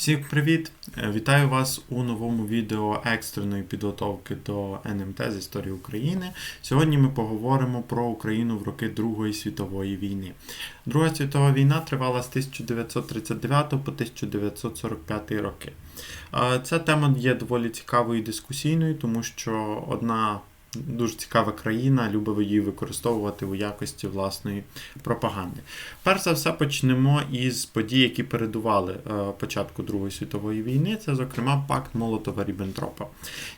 Всім привіт! Е, Вітаю вас у новому відео екстреної підготовки до НМТ з історії України. Сьогодні ми поговоримо про Україну в роки Другої світової війни. Друга світова війна тривала з 1939 по 1945 роки. Е, Ця тема є доволі цікавою і дискусійною, тому що одна Дуже цікава країна, любить її використовувати у якості власної пропаганди. Перш за все, почнемо із подій, які передували е, початку Другої світової війни. Це, зокрема, пакт Молотова Ріббентропа.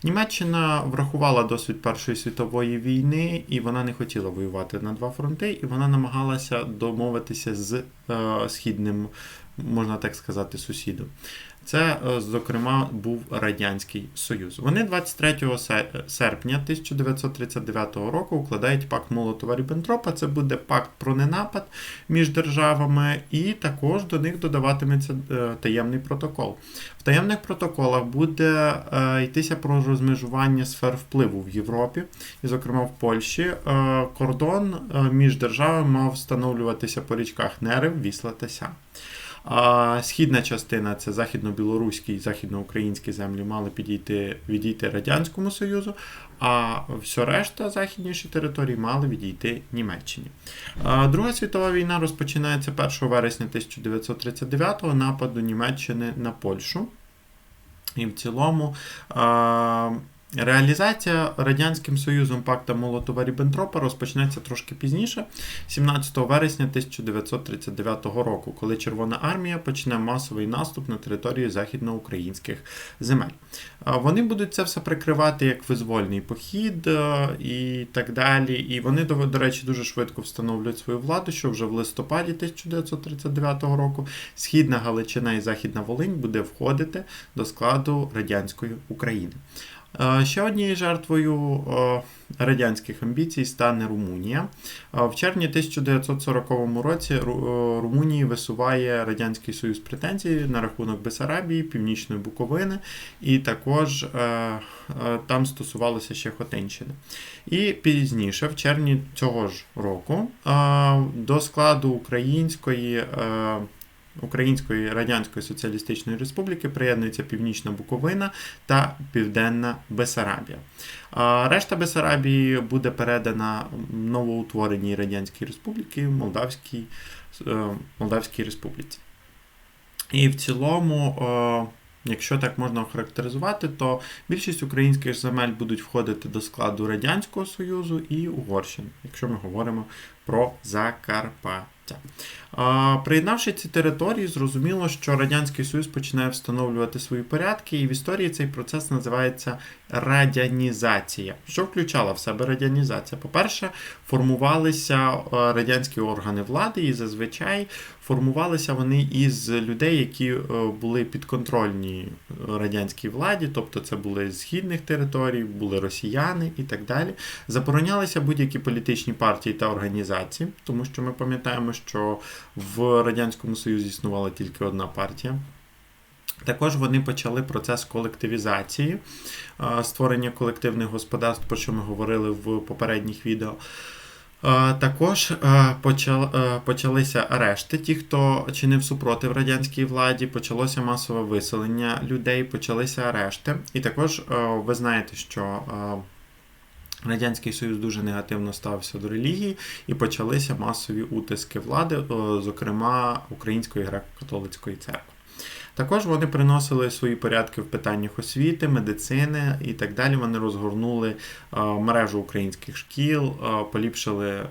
Німеччина врахувала досвід Першої світової війни, і вона не хотіла воювати на два фронти, і вона намагалася домовитися з е, східним, можна так сказати, сусідом. Це, е, зокрема, був Радянський Союз. Вони 23 серпня 1939 року укладають пакт Молотова Ріббентропа. Це буде пакт про ненапад між державами, і також до них додаватиметься е, таємний протокол. В таємних протоколах буде е, йтися про розмежування сфер впливу в Європі, і, зокрема, в Польщі. Кордон між державами мав встановлюватися по річках Нерев, Вісла та Ся. А східна частина це західно-білоруські і західноукраїнські землі мали підійти відійти Радянському Союзу, а все решта західніші території мали відійти Німеччині. Друга світова війна розпочинається 1 вересня 1939-го нападу Німеччини на Польщу. І в цілому Реалізація Радянським Союзом пакта Молотова Ріббентропа розпочнеться трошки пізніше, 17 вересня 1939 року, коли Червона армія почне масовий наступ на територію західноукраїнських земель. Вони будуть це все прикривати як визвольний похід е, і так далі. І вони, до речі, дуже швидко встановлюють свою владу, що вже в листопаді 1939 року Східна Галичина і Західна Волинь буде входити до складу радянської України. Е, ще однією жертвою е, радянських амбіцій стане Румунія. Е, в червні 1940 році Румунії висуває Радянський Союз претензії на рахунок Бесарабії, Північної Буковини, і також там стосувалося ще Хотинщини. І пізніше, в червні цього ж року, до складу української Української Радянської Соціалістичної Республіки приєднується Північна Буковина та Південна Бесарабія. Решта Бесарабії буде передана новоутвореній Радянській Республіки Молдавській, е, Молдавській Республіці. І в цілому. Е, якщо так можна охарактеризувати, то більшість українських земель будуть входити до складу Радянського Союзу і Угорщини, якщо ми говоримо про Закарпаття. Приєднавши ці території, зрозуміло, що Радянський Союз починає встановлювати свої порядки, і в історії цей процес називається радянізація. Що включала в себе радянізація? По-перше, формувалися радянські органи влади, і зазвичай формувалися вони із людей, які були підконтрольні радянській владі, тобто це були східних територій, були росіяни і так далі. Заборонялися будь-які політичні партії та організації, тому що ми пам'ятаємо, що в Радянському Союзі існувала тільки одна партія. Також вони почали процес колективізації, створення колективних господарств, про що ми говорили в попередніх відео. Також почалися арешти. Ті, хто чинив супротив радянській владі, почалося масове виселення людей, почалися арешти. І також ви знаєте, що Радянський Союз дуже негативно ставився до релігії і почалися масові утиски влади, зокрема Української греко-католицької церкви. Також вони приносили свої порядки в питаннях освіти, медицини і так далі. Вони розгорнули мережу українських шкіл, поліпшили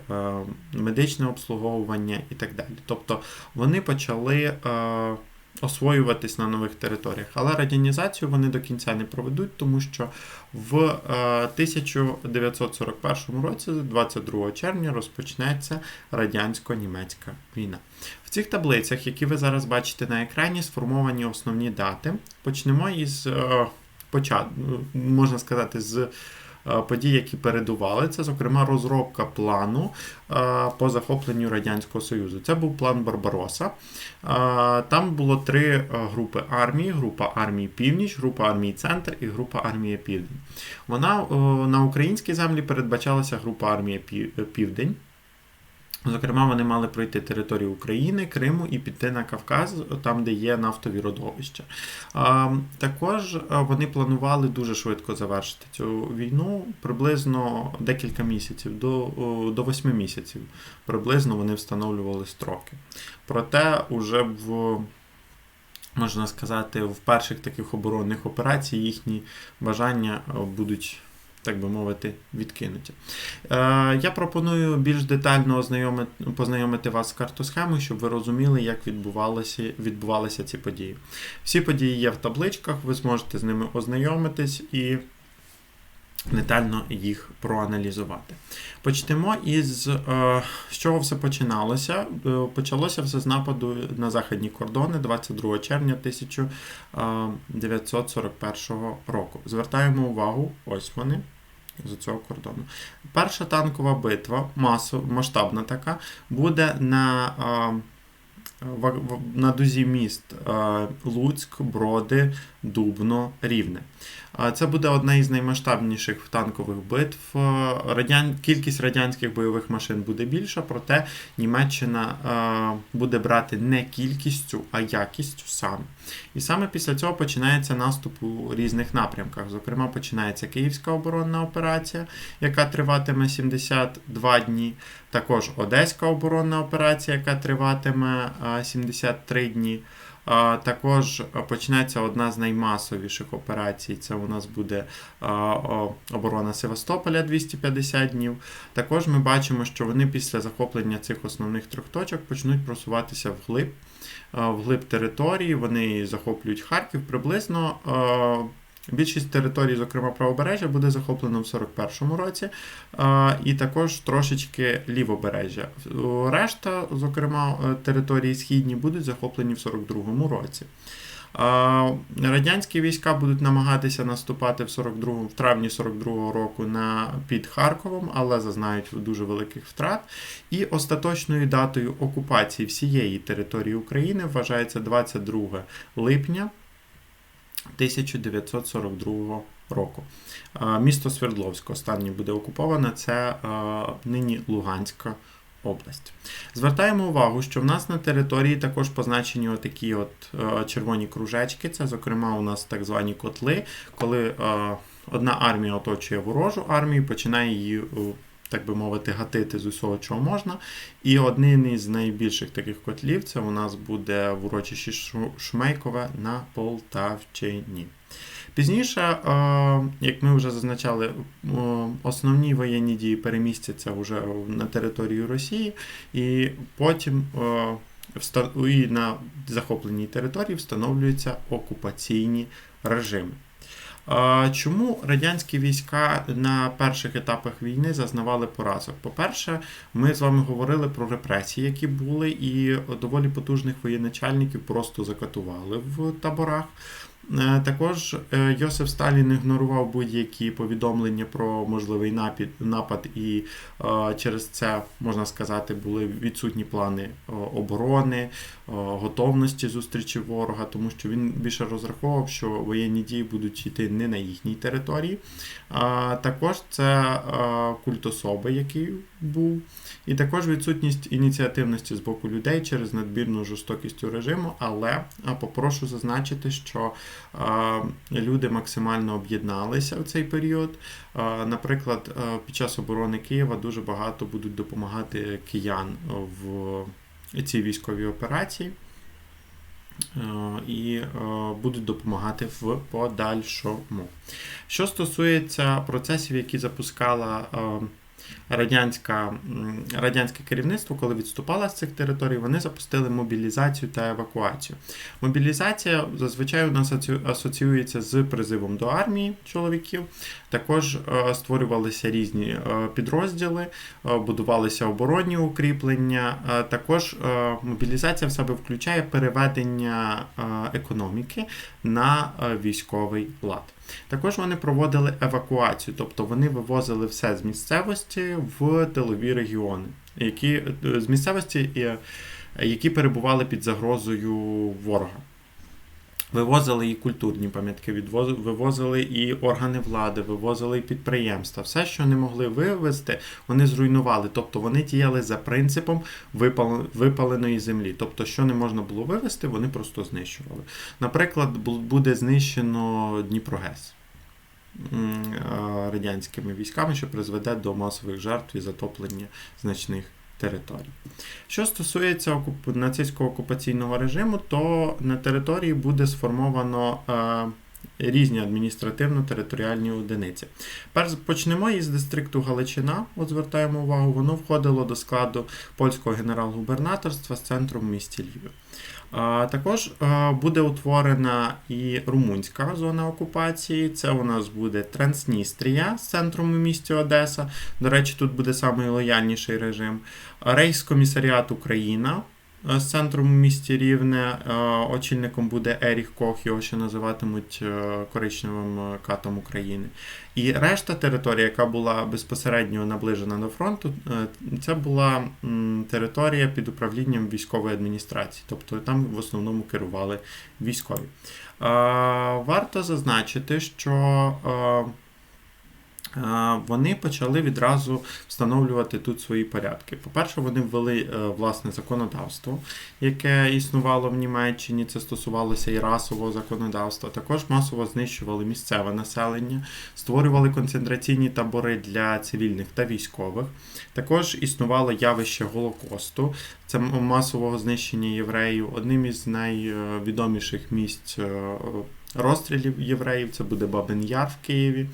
медичне обслуговування і так далі. Тобто вони почали освоюватись на нових територіях. Але радянізацію вони до кінця не проведуть, тому що в 1941 е, році, 22 червня, розпочнеться радянсько-німецька війна. Цих таблицях, які ви зараз бачите на екрані, сформовані основні дати. Почнемо із е, початку, можна сказати, з Е, подій, які передували. Це, зокрема, розробка плану е, по захопленню Радянського Союзу. Це був план Барбароса. Там було три групи армії: група армії Північ, група армії Центр і група армії Південь. Вона на українській землі передбачалася група армії Південь. Зокрема, вони мали пройти територію України, Криму і піти на Кавказ, там, де є нафтові родовища. Також вони планували дуже швидко завершити цю війну, приблизно декілька місяців, до, до 8 місяців. Приблизно вони встановлювали строки. Проте, уже в можна сказати, в перших таких оборонних операцій їхні бажання е, будуть, так би мовити, відкинуті. Е, Я пропоную більш детально ознайомити, познайомити вас з картосхемою, щоб ви розуміли, як відбувалися, відбувалися ці події. Всі події є в табличках, ви зможете з ними ознайомитись і детально їх проаналізувати. Почнемо із е, з чого все починалося. Е, Почалося все з нападу на західні кордони 22 червня 1941 року. Звертаємо увагу, ось вони. З цього кордону. Перша танкова битва, масо, масштабна така, буде на, е, на дузі міст е, Луцьк, Броди, Дубно, Рівне. Е, Це буде одна із наймасштабніших танкових битв. Е, Радян... Кількість радянських бойових машин буде більша, проте Німеччина е, буде брати не кількістю, а якістю саме. І саме після цього починається наступ у різних напрямках. Зокрема, починається Київська оборонна операція, яка триватиме 72 дні. Також Одеська оборонна операція, яка триватиме е, 73 дні. Також е, почнеться одна з наймасовіших операцій. Це у нас буде оборона Севастополя 250 днів. Також ми бачимо, що вони після захоплення цих основних трьох точок почнуть просуватися вглиб, а, вглиб території. Вони захоплюють Харків приблизно. Більшість територій, зокрема правобережжя, буде захоплено в 41-му році, і також трошечки лівобережжя. Решта, зокрема, е, території східні, будуть захоплені в 42-му році. Радянські війська будуть намагатися наступати в 42 в травні 42-го року на під Харковом, але зазнають дуже великих втрат. І остаточною датою окупації всієї території України вважається 22 липня 1942 року. Е, Місто Свердловськ останнє буде окуповане, це е, нині Луганська область. Звертаємо увагу, що в нас на території також позначені отакі от е, червоні кружечки. Це, зокрема, у нас так звані котли, коли одна армія оточує ворожу армію, починає її. Так би мовити, гатити з усього, чого можна. І один із найбільших таких котлів це у нас буде в урочищі Шмейкове на Полтавщині. Пізніше, е, як ми вже зазначали, е, основні воєнні дії перемістяться вже на територію Росії, і потім е, і на захопленій території встановлюються окупаційні режими. Чому радянські війська на перших етапах війни зазнавали поразок? По-перше, ми з вами говорили про репресії, які були, і доволі потужних воєначальників просто закатували в таборах. Е, Також е, Йосиф Сталін ігнорував будь-які повідомлення про можливий напад, і е, через це, можна сказати, були відсутні плани оборони, готовності зустрічі ворога, тому що він більше розраховував, що воєнні дії будуть йти не на їхній території. Також це культ особи, який був, і також відсутність ініціативності з боку людей через надмірну жорстокість режиму. Але попрошу зазначити, що люди максимально об'єдналися в цей період. Наприклад, під час оборони Києва дуже багато будуть допомагати киян в цій військовій операції. Е, І е, будуть допомагати в подальшому. Що стосується процесів, які запускала е, радянська, радянське керівництво, коли відступало з цих територій, вони запустили мобілізацію та евакуацію. Мобілізація зазвичай у нас асоціюється з призивом до армії чоловіків. Також е, створювалися різні е, підрозділи, е, будувалися оборонні укріплення. Також мобілізація в себе включає переведення економіки на військовий лад. Також вони проводили евакуацію, тобто вони вивозили все з місцевості в тилові регіони, які е, з місцевості, е, які перебували під загрозою ворога. Вивозили і культурні пам'ятки, вивозили і органи влади, вивозили і підприємства. Все, що не могли вивезти, вони зруйнували. Тобто вони діяли за принципом випаленої землі. Тобто, що не можна було вивезти, вони просто знищували. Наприклад, буде знищено Дніпрогес радянськими військами, що призведе до масових жертв і затоплення значних територій. Що стосується нацистського окупаційного режиму, то на території буде сформовано е, різні адміністративно-територіальні одиниці. Перш почнемо із дистрикту Галичина. От звертаємо увагу, воно входило до складу польського генерал-губернаторства з центром в місті Львів. А, Також е, буде утворена і румунська зона окупації. Це у нас буде Трансністрія з центром у місті Одеса. До речі, тут буде найлояльніший режим. Рейхскомісаріат Україна е, з центром у місті Рівне. Е, Очільником буде Еріх Кох, його ще називатимуть е, коричневим е, катом України. І решта території, яка була безпосередньо наближена до фронту, е, це була територія під управлінням військової адміністрації, тобто там в основному керували військові. Е, Варто зазначити, що е, е, вони почали відразу встановлювати тут свої порядки. По-перше, вони ввели е, власне законодавство, яке існувало в Німеччині. Це стосувалося і расового законодавства. Також масово знищували місцеве населення, створювали концентраційні табори для цивільних та військових. Також існувало явище Голокосту, це масового знищення євреїв. Одним із найвідоміших місць е, розстрілів євреїв це буде Бабин Яр в Києві.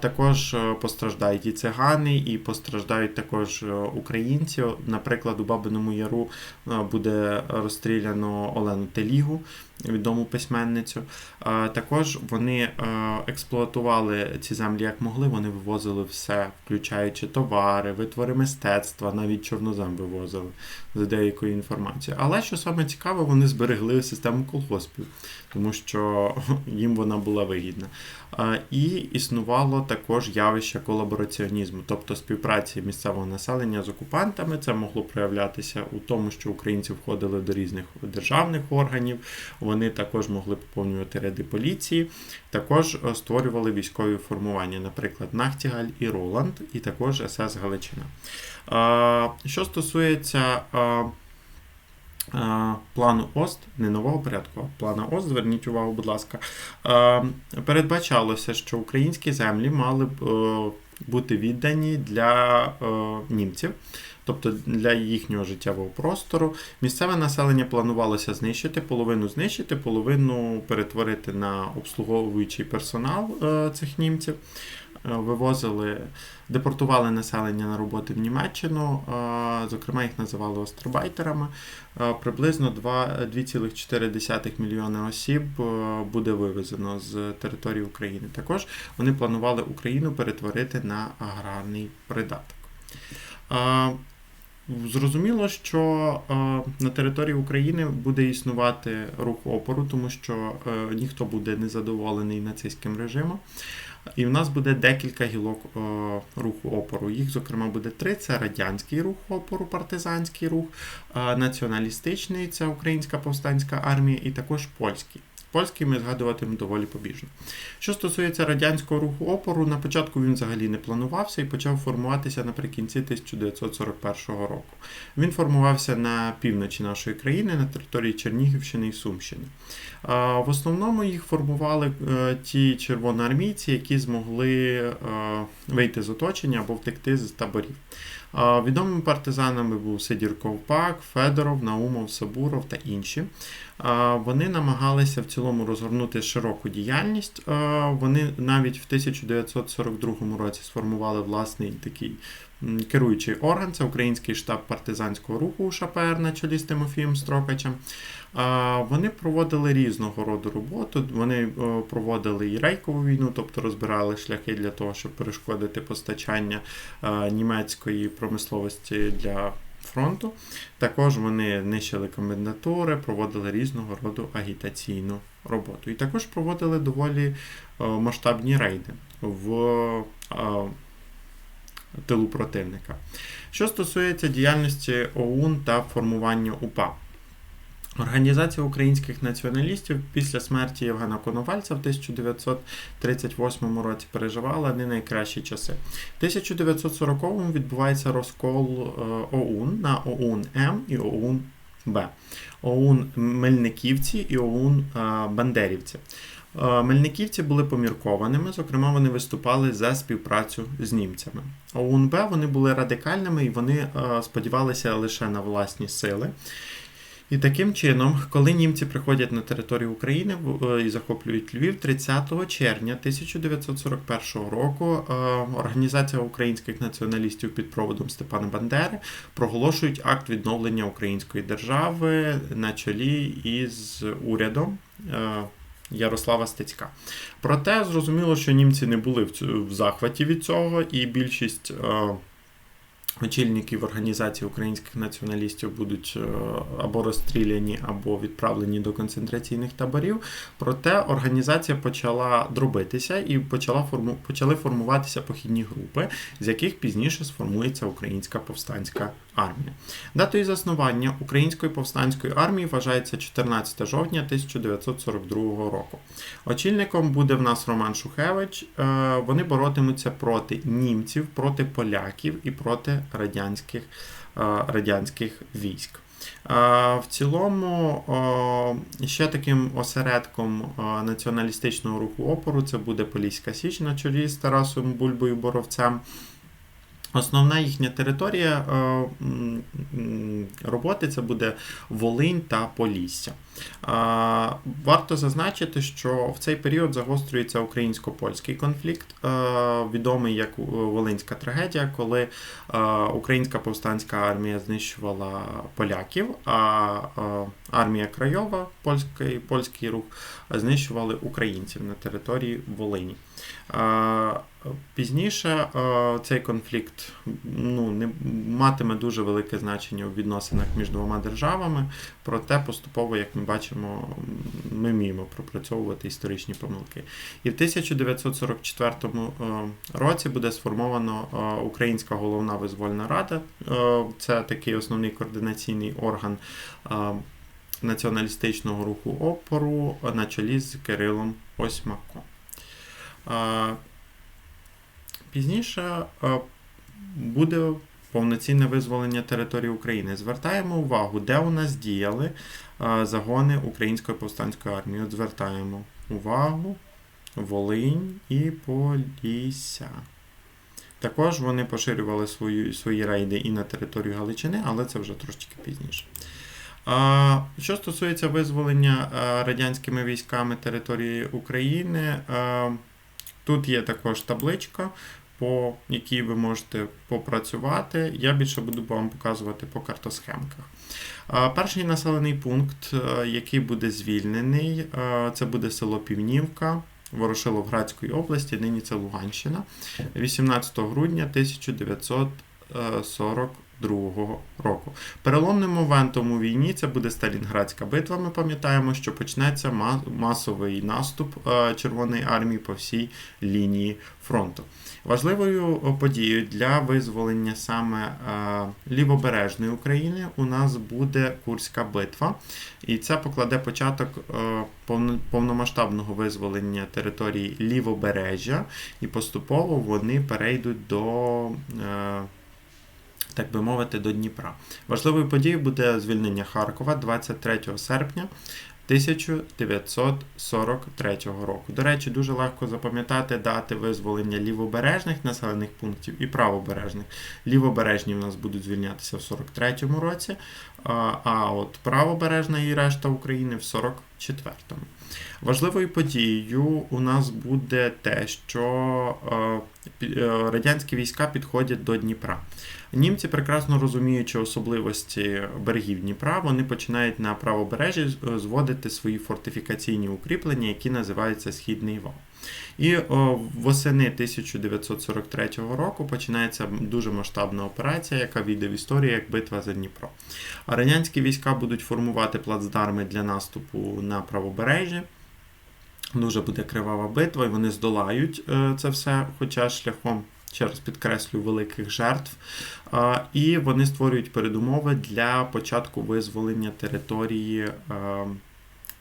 Також е, постраждають і цигани, і постраждають також е, українці. Наприклад, у Бабиному Яру е, буде розстріляно Олену Телігу, відому письменницю. Також вони експлуатували ці землі як могли, вони вивозили все, включаючи товари, витвори мистецтва, навіть чорнозем вивозили за деякою інформацією. Але що саме цікаве, вони зберегли систему колгоспів, тому що їм вона була вигідна. І існувало також явище колабораціонізму, тобто співпраці місцевого населення з окупантами. Це могло проявлятися у тому, що українці входили до різних державних органів. Вони також могли поповнювати ряди поліції, також е, створювали військові формування, наприклад, Нахтігаль і Роланд, і також СС Галичина. Що стосується плану ОСТ, не нового порядку, а плану ОСТ, зверніть увагу, будь ласка, передбачалося, що українські землі мали б е, бути віддані для е, німців. Тобто для їхнього життєвого простору місцеве населення планувалося знищити, половину знищити, половину перетворити на обслуговуючий персонал е, цих німців. Е, Вивозили, депортували населення на роботи в Німеччину, е, зокрема їх називали острабайтерами. Е, Приблизно 2,4 мільйони осіб буде вивезено з території України. Також вони планували Україну перетворити на аграрний придаток. Зрозуміло, що на території України буде існувати рух опору, тому що ніхто буде незадоволений нацистським режимом. І в нас буде декілька гілок е, руху опору. Їх, зокрема, буде три: це радянський рух опору, партизанський рух, е, націоналістичний це Українська повстанська армія, і також польський. Польський ми згадуватимемо доволі побіжно. Що стосується радянського руху опору, на початку він взагалі не планувався і почав формуватися наприкінці 1941 року. Він формувався на півночі нашої країни, на території Чернігівщини і Сумщини. В основному їх формували е, ті червоноармійці, які змогли е, вийти з оточення або втекти з таборів. Відомими партизанами був Сидір Ковпак, Федоров, Наумов, Сабуров та інші. Вони намагалися в цілому розгорнути широку діяльність. Вони навіть в 1942 році сформували власний такий керуючий орган. Це Український штаб партизанського руху УШПР на чолі з Тимофієм Строкачем. Вони проводили різного роду роботу. Вони е, проводили і рейкову війну, тобто розбирали шляхи для того, щоб перешкодити постачання е, німецької промисловості для фронту. Також вони нищили комендатури, проводили різного роду агітаційну роботу. І також проводили доволі е, масштабні рейди в тилу противника. Що стосується діяльності ОУН та формування УПА. Організація українських націоналістів після смерті Євгена Коновальця в 1938 році переживала не найкращі часи. В 1940-му відбувається розкол е, ОУН на ОУН М і ОУН Б. ОУН Мельниківці і ОУН е, Бандерівці. Е, Мельниківці були поміркованими, зокрема, вони виступали за співпрацю з німцями. ОУН Б вони були радикальними і вони е, сподівалися лише на власні сили. І таким чином, коли німці приходять на територію України е, і захоплюють Львів 30 червня 1941 року, Організація українських націоналістів під проводом Степана Бандери проголошують акт відновлення української держави на чолі із урядом. Ярослава Стецька. Проте зрозуміло, що німці не були в, цю- в захваті від цього, і більшість е, очільників організації українських націоналістів будуть е, або розстріляні, або відправлені до концентраційних таборів. Проте організація почала дробитися і почала форму, почали формуватися похідні групи, з яких пізніше сформується Українська повстанська армія. Датою заснування Української повстанської армії вважається 14 жовтня 1942 року. Очільником буде в нас Роман Шухевич. Е, Вони боротимуться проти німців, проти поляків і проти радянських, е, радянських військ. Е, В цілому ще таким осередком е, націоналістичного руху опору це буде Поліська Січ на чолі з Тарасом Бульбою Боровцем. Основна їхня територія е, роботи це буде Волинь та Полісся. Е, Варто зазначити, що в цей період загострюється українсько-польський конфлікт, е, відомий як Волинська трагедія, коли українська повстанська армія знищувала поляків, а армія Крайова, польський, польський рух, знищували українців на території Волині. Пізніше цей конфлікт ну, не матиме дуже велике значення у відносинах між двома державами, проте поступово, як ми бачимо, ми вміємо пропрацьовувати історичні помилки. І в 1944 е, році буде сформовано е, Українська головна визвольна рада. Е, Це такий основний координаційний орган націоналістичного руху опору на чолі з Кирилом Осьмаком. Пізніше буде повноцінне визволення території України. Звертаємо увагу, де у нас діяли загони Української повстанської армії. От звертаємо увагу Волинь і Полісся. Також вони поширювали свої, свої рейди і на територію Галичини, але це вже трошечки пізніше. Що стосується визволення радянськими військами території України, тут є також табличка, по якій ви можете попрацювати. Я більше буду вам показувати по картосхемках. Перший населений пункт, е, який буде звільнений, е, це буде село Півнівка. Ворошиловградської області, нині це Луганщина, 18 грудня 1942 року. Переломним моментом у війні це буде Сталінградська битва. Ми пам'ятаємо, що почнеться масовий наступ е, Червоної армії по всій лінії фронту. Важливою подією для визволення саме е, лівобережної України у нас буде Курська битва, і це покладе початок е, повномасштабного визволення території лівобережжя, і поступово вони перейдуть до. Так би мовити, до Дніпра. Важливою подією буде звільнення Харкова 23 серпня 1943 року. До речі, дуже легко запам'ятати дати визволення лівобережних населених пунктів і правобережних. Лівобережні в нас будуть звільнятися в 43-му році, а от правобережна і решта України в 44-му. Важливою подією у нас буде те, що е, е, радянські війська підходять до Дніпра. Німці, прекрасно розуміючи особливості берегів Дніпра, вони починають на правобережжі зводити свої фортифікаційні укріплення, які називаються Східний вал. І о, восени 1943 року починається дуже масштабна операція, яка війде в історію як битва за Дніпро. А радянські війська будуть формувати плацдарми для наступу на правобережжі. Дуже буде кривава битва, і вони здолають е, це все, хоча шляхом ще раз підкреслю, великих жертв. Е, І вони створюють передумови для початку визволення території.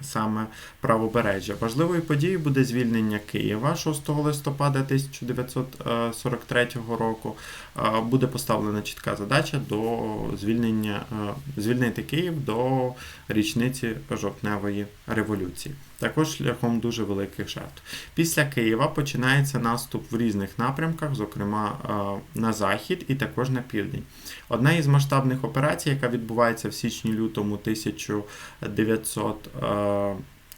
Е, Саме правобережжя. Важливою подією буде звільнення Києва 6 листопада 1943 року. Е, Буде поставлена чітка задача до звільнення е, звільнити Київ до річниці жовтневої революції. Також шляхом дуже великих жертв. Після Києва починається наступ в різних напрямках, зокрема е, на захід і також на південь. Одна із масштабних операцій, яка відбувається в січні-лютому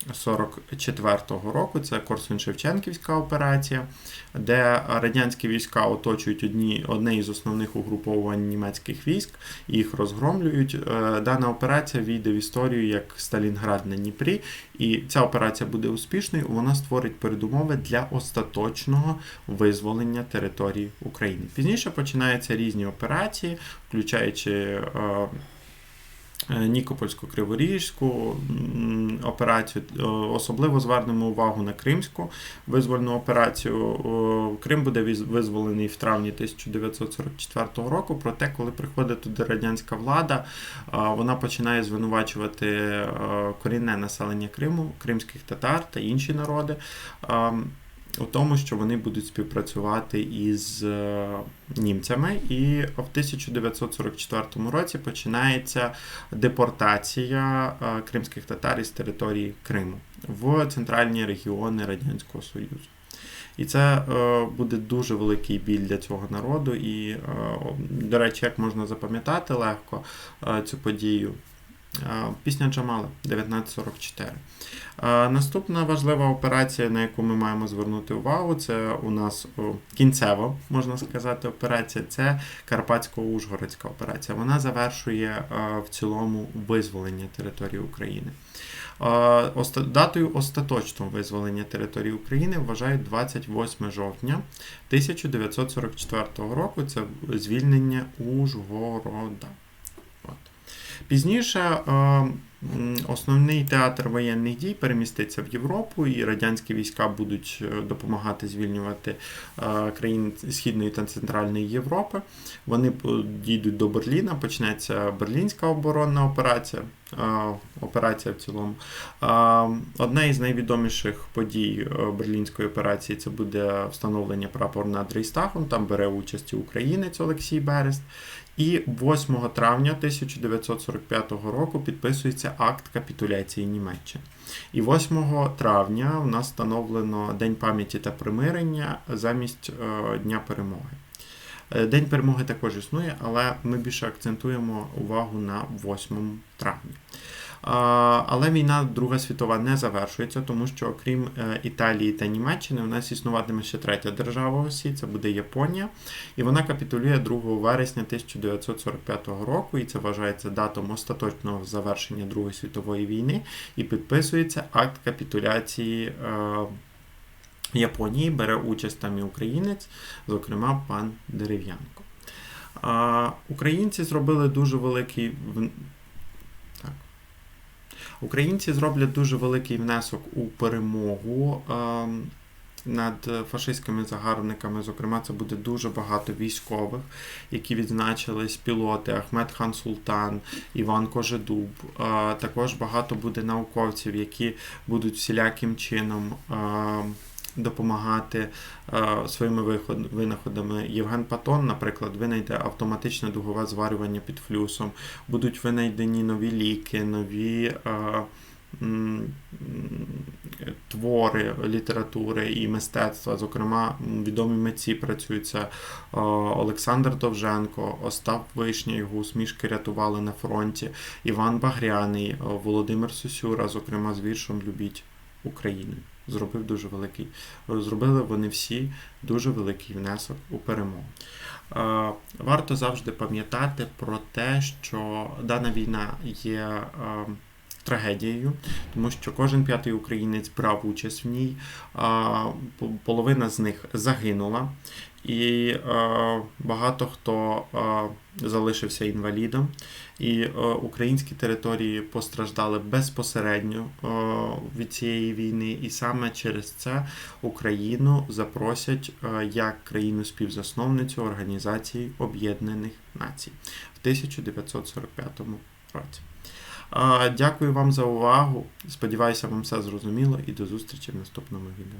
1944 року, це Корсунь-Шевченківська операція, де радянські війська оточують одні, одне із основних угруповань німецьких військ, їх розгромлюють. Е, Дана операція війде в історію як Сталінград на Дніпрі, і ця операція буде успішною. Вона створить передумови для остаточного визволення території України. Пізніше починаються різні операції, включаючи. Е, е, Нікопольсько-Криворіжську операцію, Е, особливо звернемо увагу на Кримську визвольну операцію. Крим буде визволений в травні 1944 року. Проте, коли приходить туди радянська влада, вона починає звинувачувати е, корінне населення Криму, кримських татар та інші народи. У тому, що вони будуть співпрацювати із е, німцями, і в 1944 році починається депортація е, кримських татар із території Криму в центральні регіони Радянського Союзу. І це е, буде дуже великий біль для цього народу. І, до речі, як можна запам'ятати легко цю подію. Пісня Джамала 1944. Е, Наступна важлива операція, на яку ми маємо звернути увагу, це у нас кінцева, можна сказати, операція. Це Карпатсько-Ужгородська операція. Вона завершує е, в цілому визволення території України. Датою остаточного визволення території України вважають 28 жовтня 1944 року. Це звільнення Ужгорода. Пізніше е, основний театр воєнних дій переміститься в Європу, і радянські війська будуть е, допомагати звільнювати е, країни Східної та Центральної Європи. Вони дійдуть до Берліна, почнеться Берлінська оборонна операція. Операція в цілому. Одна із найвідоміших подій Берлінської операції це буде встановлення прапору над Рейстагом. Там бере участь і українець Олексій Берест. І 8 травня 1945 року підписується акт капітуляції Німеччини. І 8 травня у нас встановлено День пам'яті та примирення замість е, Дня перемоги. Е, День перемоги також існує, але ми більше акцентуємо увагу на 8 травня. Але війна Друга світова не завершується, тому що окрім е, Італії та Німеччини, у нас існуватиме ще третя держава осі, це буде Японія. І вона капітулює 2 вересня 1945 року, і це вважається датом остаточного завершення Другої світової війни, і підписується акт капітуляції. е, Японії бере участь там і українець, зокрема пан Дерев'янко. Українці зробили дуже великий. Українці зроблять дуже великий внесок у перемогу а, над фашистськими загарбниками. Зокрема, це буде дуже багато військових, які відзначились пілоти Ахмед Хан Султан, Іван Кожедуб. А, Також багато буде науковців, які будуть всіляким чином. Допомагати е, своїми винаходами. Євген Патон, наприклад, винайде автоматичне дугове зварювання під флюсом, будуть винайдені нові ліки, нові е, твори літератури і мистецтва. Зокрема, відомі митці працюють це е, Олександр Довженко, Остап Вишня, його усмішки рятували на фронті, Іван Багряний, Володимир Сосюра, зокрема з віршом Любіть Україну. Зробив дуже великий. Зробили вони всі дуже великий внесок у перемогу. Варто завжди пам'ятати про те, що дана війна є трагедією, тому що кожен п'ятий українець брав участь в ній. Половина з них загинула, і багато хто залишився інвалідом. І українські території постраждали безпосередньо від цієї війни, і саме через це Україну запросять як країну співзасновницю Організації Об'єднаних Націй в 1945 році. Дякую вам за увагу. Сподіваюся, вам все зрозуміло і до зустрічі в наступному відео.